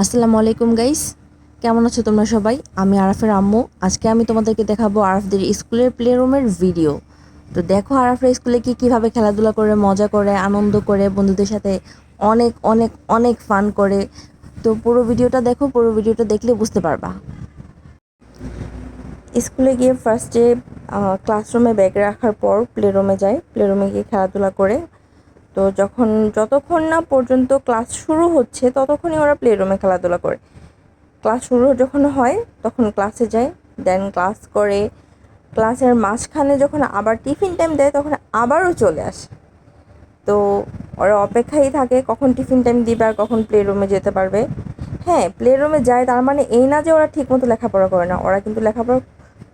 আসসালামু আলাইকুম গাইস কেমন আছো তোমরা সবাই? আমি আরাফের আম্মু। আজকে আমি তোমাদেরকে দেখাবো আরাফদের স্কুলের প্লে রুমের ভিডিও তো দেখো আরাফের স্কুলে কি কীভাবে খেলাধুলা করে, মজা করে, আনন্দ করে, বন্ধুদের সাথে অনেক অনেক অনেক ফান করে। তো পুরো ভিডিওটা দেখো, পুরো ভিডিওটা দেখলে বুঝতে পারবা। স্কুলে গিয়ে ফার্স্টে ক্লাসরুমে ব্যাগ রাখার পর প্লে রুমে যায়। প্লে রুমে গিয়ে খেলাধুলা করে। তো যখন যতক্ষণ না পর্যন্ত ক্লাস শুরু হচ্ছে, ততক্ষণই ওরা প্লে রুমে খেলাধুলা করে। ক্লাস শুরু যখন হয়, তখন ক্লাসে যায় দেন ক্লাস করে। ক্লাসের মাঝখানে যখন আবার টিফিন টাইম দেয়, তখন আবারও চলে আসে। তো ওরা অপেক্ষাই থাকে, কখন টিফিন টাইম দিবে আর কখন প্লে রুমে যেতে পারবে। হ্যাঁ প্লে রুমে যায়, তার মানে এই না যে ওরা ঠিকমতো লেখাপড়া করে না, ওরা কিন্তু লেখাপড়া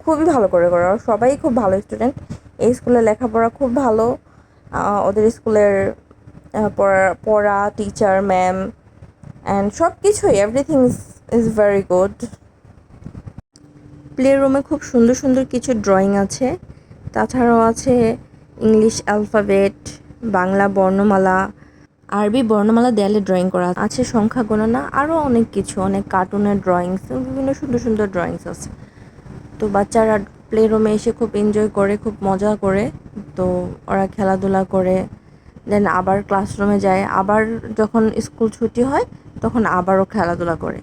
খুবই ভালো করে করে। ওরা সবাই খুব ভালো স্টুডেন্ট এই স্কুলে লেখাপড়া খুব ভালো। ওদের স্কুলের পড়া টিচার ম্যাম অ্যান্ড সব কিছুই everything is very good play রুমে খুব সুন্দর সুন্দর কিছু ড্রয়িং আছে। তাছাড়াও আছে ইংলিশ অ্যালফাবেট বাংলা বর্ণমালা, আরবি বর্ণমালা দেয়ালে ড্রয়িং করা আছে, সংখ্যা গণনা আরও অনেক কিছু, অনেক কার্টুনের ড্রয়িংস বিভিন্ন সুন্দর সুন্দর ড্রয়িংস আছে। তো বাচ্চারা প্লে রুমে এসে খুব এনজয় করে, খুব মজা করে। তো ওরা খেলাধুলা করে দেন আবার ক্লাসরুমে যায়। আবার যখন স্কুল ছুটি হয়, তখন আবারও খেলাধুলা করে।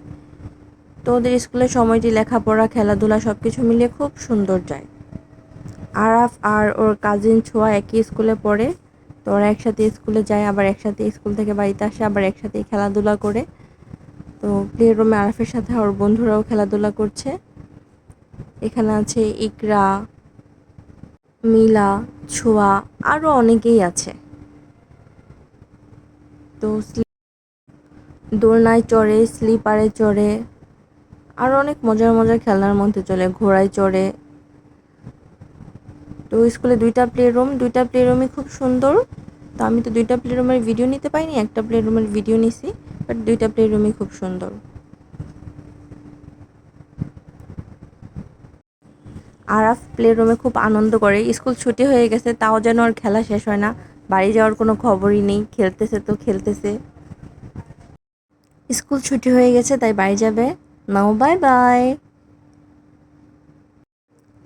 তো ওদের স্কুলের সময়টি, লেখাপড়া, খেলাধুলা সব কিছু মিলিয়ে খুব সুন্দর যায়। আরাফ আর ওর কাজিন ছোঁয়া একই স্কুলে পড়ে। তো ওরা একসাথে স্কুলে যায়, আবার একসাথে স্কুল থেকে বাড়িতে আসে, আবার একসাথে খেলাধুলা করে। তো প্লে রুমে আরাফের সাথে ওর বন্ধুরাও খেলাধুলা করছে। এখানে আছে ইকরা মিলা, ছোঁয়া আরও অনেকেই আছে। তো দোলনায় চড়ে, স্লিপারে চড়ে আরও অনেক মজার মজার খেলনার মধ্যে চলে, ঘোড়ায় চড়ে। তো স্কুলে দুইটা প্লে রুম দুইটা প্লে রুমই খুব সুন্দর। তো আমি তো দুইটা প্লে রুমের ভিডিও নিতে পাইনি একটা প্লে রুমের ভিডিও নিছি বাট দুইটা প্লে রুমই খুব সুন্দর। আরাফ প্লে রুমে খুব আনন্দ করে। স্কুল ছুটি হয়ে গেছে, তাও যেন ওর খেলা শেষ হয় না। বাড়ি যাওয়ার কোনো খবরই নেই, খেলতেছে তো খেলতেছে। স্কুল ছুটি হয়ে গেছে, তাই বাড়ি যাবে। Now bye bye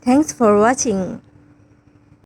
thanks for watching